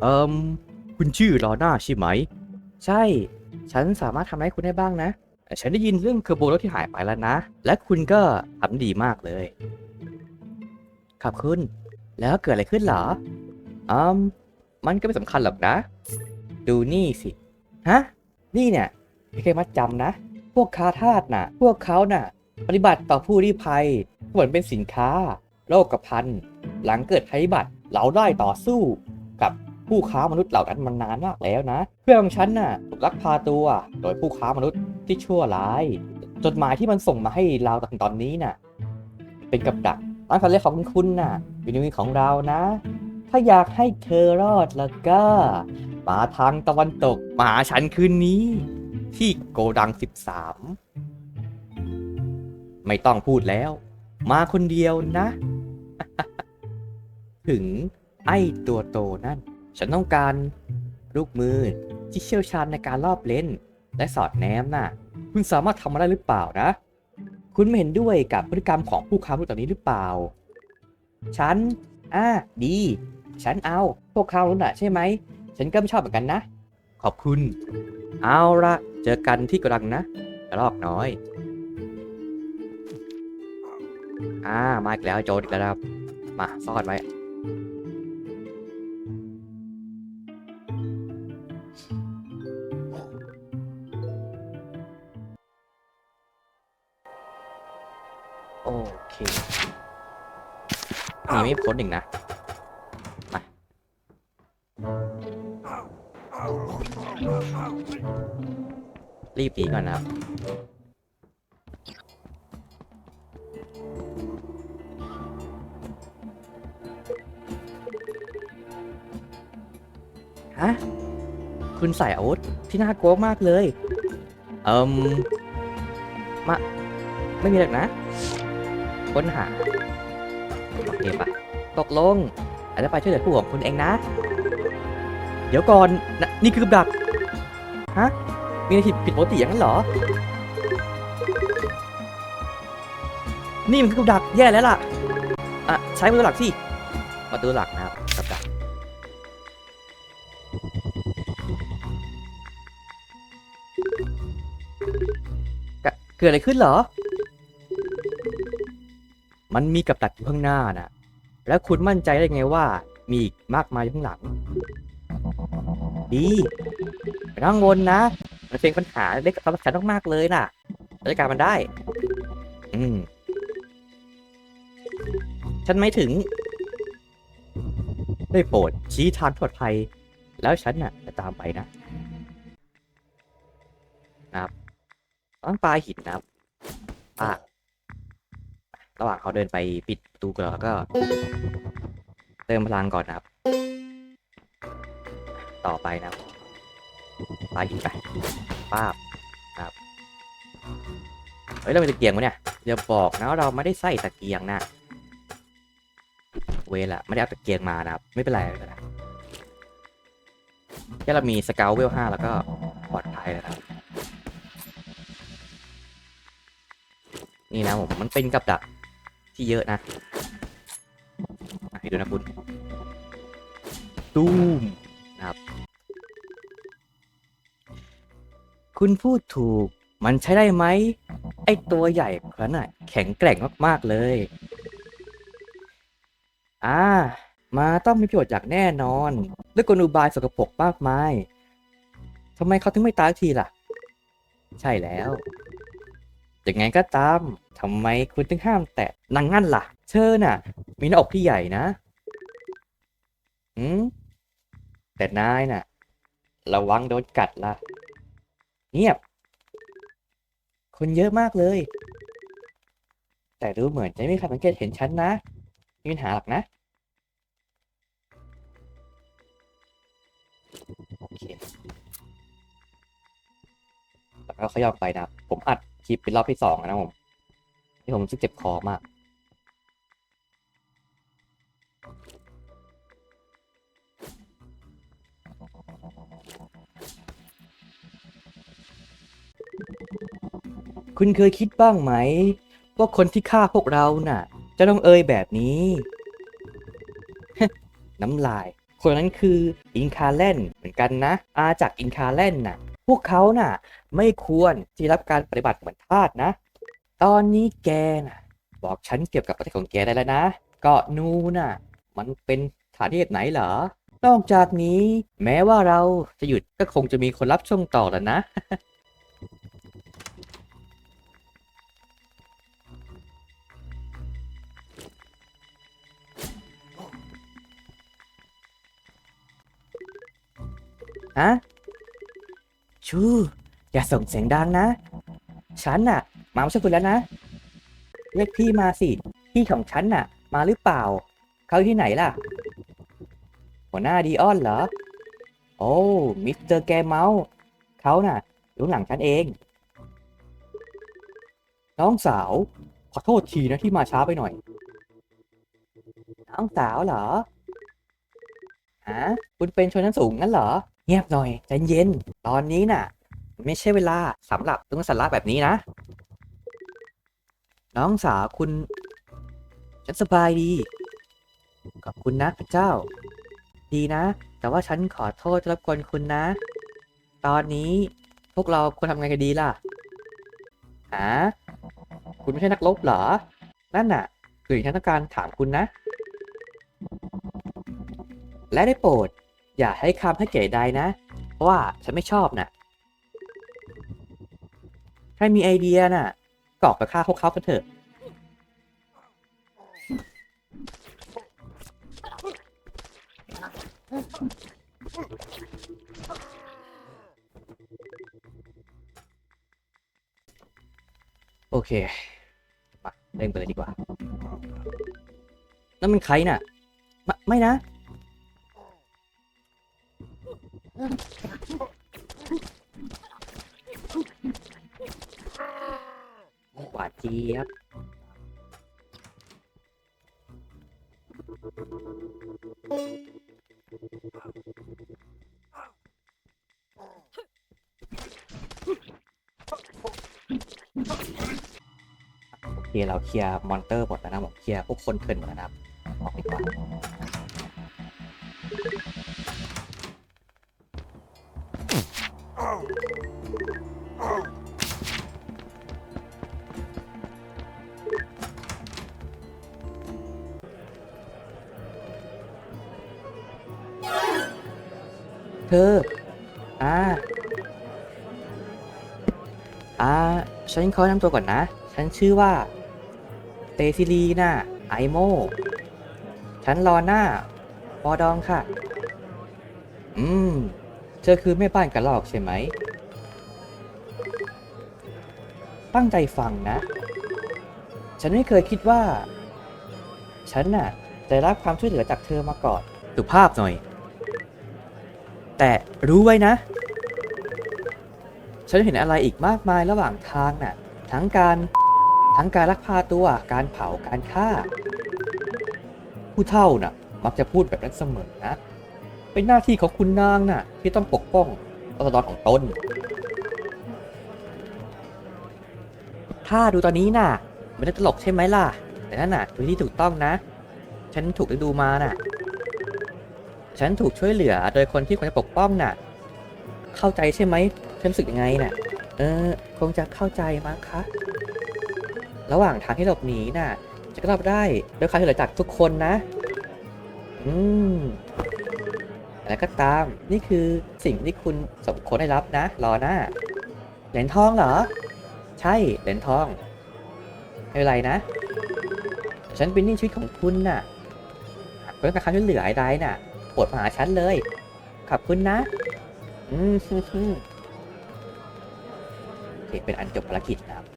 เอิมคุณชื่อรอหน้าใช่ไหม ใช่ ฉันสามารถทำให้คุณได้บ้างนะ ฉันได้ยินเรื่องเคอร์โบรถที่หายไปแล้วนะ และคุณก็ทำดีมากเลย ขอบคุณ แล้วเกิดอะไรขึ้นเหรออืมมันก็ไม่สำคัญหรอกนะ ดูนี่สิ ฮะ นี่เนี่ยไม่เคยมัดจำนะ พวกค้าทาสน่ะ พวกเขาน่ะ ปฏิบัติต่อผู้ลี้ภัยเหมือนเป็นสินค้า โลกภัณฑ์หลังเกิดภัยพิบัติเราได้ต่อสู้กับ ผู้ค้ามนุษย์เหล่านั้นมานานมากแล้วนะ เพื่อนของฉันน่ะถูกลักพาตัว โดยผู้ค้ามนุษย์ที่ชั่วร้าย จดหมายที่มันส่งมาให้เราถึงตอนนี้น่ะ เป็นกับดักตั้งคันเรียกของคุณน่ะอยู่ในมือของเรานะ ถ้าอยากให้เธอรอดแล้วก็ มาทางตะวันตกมาหาฉันคืนนี้ ที่โกดัง 13 ไม่ต้องพูดแล้ว มาคนเดียวนะ ถึงไอ้ตัวโตนั่น ฉันต้องการลูกมือที่เชี่ยวชาญในการรอบเลนและสอดแนมน่ะ คุณสามารถทำมาได้หรือเปล่านะ คุณไม่เห็นด้วยกับพฤติกรรมของผู้ค้ามนุษย์เหล่านี้หรือเปล่า ฉัน อ่า ดี ฉันเอา พวกเขาน่ะใช่ไหม ฉันก็ไม่ชอบเหมือนกันนะ ขอบคุณ เอาละเจอกันที่กระดังนะกระรอกน้อย อ่า มาอีกแล้วโจรอีกแล้วนะครับ มาซ่อนไว้ นีไม่พ้นอีกนะมารีบหนีก่อนนะครับฮะคุณใส่อาวุธที่น่ากลัวมากเลย เอิมมา ไม่มีหรอกนะ ค้นหา โอเคปะตกลงอาจจะไปช่วยเหลือผู้ของคุณเองนะ เดี๋ยวก่อนนะนี่คือกับดัก ฮะ มีอะไรผิดผิดปกติอย่างนั้นเหรอ นี่มันคือกับดักแย่แล้วล่ะ อะ ใช้ประตูหลักสิ ประตูหลักนะครับกับดักเกิดอะไรขึ้นเหรอ มันมีกับดักอยู่ข้างหน้านะแล้วคุณมั่นใจได้ไงว่า มีอีกมากมายอยู่ข้างหลัง ดีไม่ต้องวนนะ มันเป็นปัญหาเล็กสำหรับฉันมากๆเลยน่ะจัดการมันได้ อืม ฉันไม่ถึง ได้โปรดชี้ทางปลอดภัย แล้วฉันน่ะจะตามไปนะ ครับต้องปลาหินนะครับ ระหว่างเขาเดินไปปิดประตูก่อนแล้วก็ เติมพลังก่อนนะครับ ต่อไปนะครับปาหินไปป้าบนะครับเฮ้ยเราเป็นตะเกียงวะเนี่ยอย่าบอกนะว่าเราไม่ได้ใส่ตะเกียงนะเวละไม่ได้เอาตะเกียงมานะครับ ไม่เป็นไรไม่เป็นไรแค่เรามีสเกลเวลห้าแล้วก็ปลอดภัยแล้วนะครับนี่นะผมมันเป็นกับดัก ที่เยอะนะอะให้ดูนะคุณตูมนะครับ คุณพูดถูก มันใช้ได้ไหม ไอตัวใหญ่คนนั้นน่ะ แข็งแกร่งมาก ๆ เลย อ่า มาต้องมีประโยชน์อย่างแน่นอน ด้วยกลอุบายสกปรกมากมายทำไมเขาถึงไม่ตายสักทีล่ะ ใช่แล้ว ยังไงก็ตามทำไมคุณถึงห้ามแตะนางงั้นล่ะ เธอน่ะ มีหน้าอกที่ใหญ่นะอืมแต่นายน่ะ ระวังโดนกัดล่ะ เงียบ คนเยอะมากเลย แต่ดูเหมือนจะไม่มีใครสังเกตเห็นฉันนะมีปัญหาหรอกนะ โอเค แล้วก็ขยับไปนะ ผมอัด ลิปเป็นรอบที่สองนะผมที่ผมรู้สึกเจ็บคอมากคุณเคยคิดบ้างไหม ว่าคนที่ฆ่าพวกเราน่ะ จะต้องเอ่ยแบบนี้ น้ำลาย คนนั้นคืออินคาแลนเหมือนกันนะ อาจากอินคาแลนน่ะ วกเขาน่ะ ไม่ควรที่รับการปฏิบัติเหมือนทาสนะ ตอนนี้แกน่ะ บอกฉันเกี่ยวกับประเทศของแกได้แล้วนะเกาะนูน่ะ มันเป็นสถานที่ไหนเหรอ นอกจากนี้ แม้ว่าเราจะหยุดก็คงจะมีคนรับช่วงต่อแล้วนะฮะ ชูอย่าส่งเสียงดังนะ ฉันน่ะ มาไม่ใช่คุณแล้วนะ เรียกพี่มาสิ พี่ของฉันน่ะ มาหรือเปล่า เขาอยู่ที่ไหนล่ะ หัวหน้าดีออนเหรอ โอ้ มิสเตอร์แกเมาส์เขาน่ะอยู่หลังฉันเอง น้องสาว ขอโทษทีนะที่มาช้าไปหน่อย น้องสาวเหรอฮะคุณเป็นชนชั้นสูงงั้นเหรอ เงียบหน่อยใจเย็น ตอนนี้น่ะ ไม่ใช่เวลาสำหรับเรื่องสาระแบบนี้นะ น้องสาวคุณ ฉันสบายดี ขอบคุณนะพระเจ้า ดีนะ แต่ว่าฉันขอโทษที่รบกวนคุณนะ ตอนนี้พวกเราควรทำไงกันดีล่ะฮะคุณไม่ใช่นักรบเหรอ นั่นน่ะ คือฉันต้องการถามคุณนะ และได้โปรด อย่าให้คำให้เก๋ใดนะ เพราะว่าฉันไม่ชอบน่ะถ้ามีไอเดียน่ะกออกไปฆ่าพวกเขากันเถอะ โอเคมาเล่นไปเลยดีกว่านั่นมันใครน่ะ ไม่นะ หวานเจี๊ยบโอเคเราเคลียร์มอนเตอร์หมดแล้วนะผมเคลียร์พวกคนเทิร์นหมดแล้วนะครับออกดีกว่า เธอ อ่า อ่า ฉันขอแนะนำตัวก่อนนะ ฉันชื่อว่า เตซิลีน่าไอโม ฉันรอหน้าปอดองค่ะ อืม เธอคือแม่บ้านกระลอกใช่ไหม ตั้งใจฟังนะ ฉันไม่เคยคิดว่า ฉันน่ะจะได้รับความช่วยเหลือจากเธอมาก่อน สุภาพหน่อย แต่รู้ไว้นะ ฉันเห็นอะไรอีกมากมายระหว่างทางน่ะ ทั้งการทั้งการลักพาตัว การเผา การฆ่า ผู้เฒ่าน่ะ มักจะพูดแบบนั้นเสมอนะ เป็นหน้าที่ของคุณนางน่ะ ที่ต้องปกป้องรัษฎรของตนถ้าดูตอนนี้น่ะไม่ได้ตลกใช่ไหมล่ะ แต่นั่นน่ะดูที่ถูกต้องนะ ฉันถูกเลี้ดูมาน่ะ ฉันถูกช่วยเหลือโดยคนที่ควรจะปกป้องน่ะ เข้าใจใช่ไหมฉันรู้สึกยังไงน่ะ เออ คงจะเข้าใจมั้งคะ ระหว่างทางที่หลบหนีน่ะ จะก็รับได้ด้วยความช่วยเหลือจากทุกคนนะ อืมอะไรก็ตาม นี่คือสิ่งที่คุณสมควรได้รับนะ รอหน้า เหรียญทองเหรอ ใช่ เหรียญทอง ไม่เป็นไรนะ ฉันเป็นนี่ชีวิตของคุณน่ะหากต้องการความช่วยเหลือใดๆน่ะ โปรดมาหาฉันเลย ขอบคุณนะ อืมโอเคเป็นอันจบภารกิจนะครับ